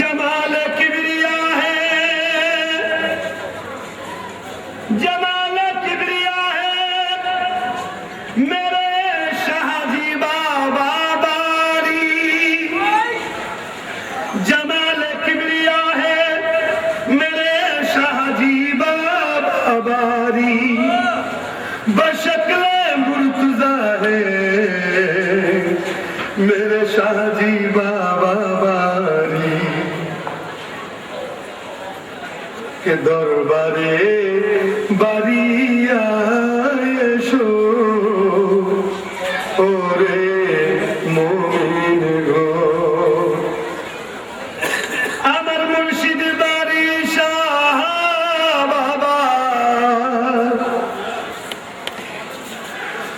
जमाल किबरिया है। जमाल किबरिया है। मेरे शाहजी बाबा बारी। जमाल किबरिया है। मेरे शाहजी बाबा बारी। बशक्ल मुर्तजा है। मेरे शाहजी बाबा কে দরবারে বাড়িয়া এসো? ওরে মন গো। আমার মুর্শিদ বাড়ি বাবা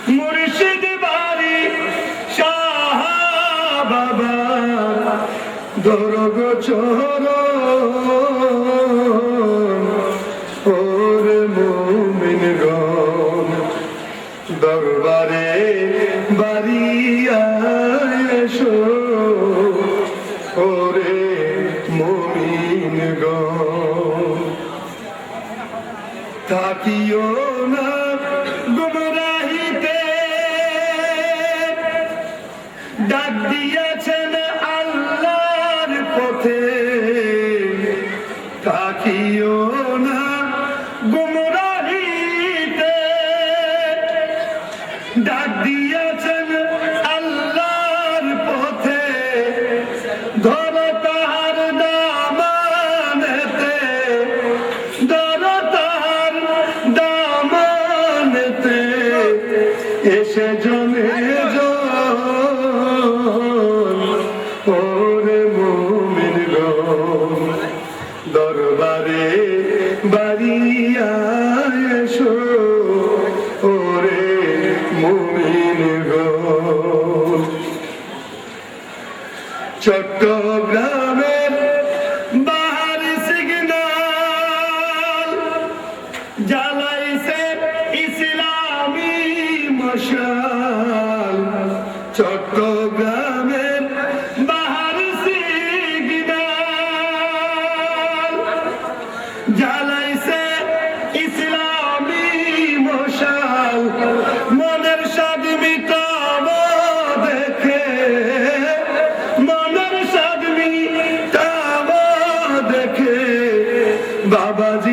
মুর্শিদ বাড়ি শাহ বাবা দরগ চরণ দরবারে বাড়িয়া এসো। ওরে মুমিন থাকিও না গুমরাহিতে। ডাক দিয়েছেন আল্লাহর পথে। থাকিও না গুমরাহিতে এসে জমে ওরে মুমিন দরবারে বাড়িয়া এসো ওরে মুমিন গণ মশাল চট্টগ্রামের বাহার জ্বালাইছে ইসলামী মশাল মনের স্বাদ দেখে মনের স্বাদ দেখে বাবাজির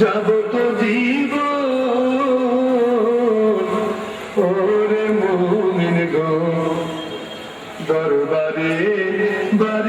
যাবত জীব ওরে মোমিন গো দরবারে বার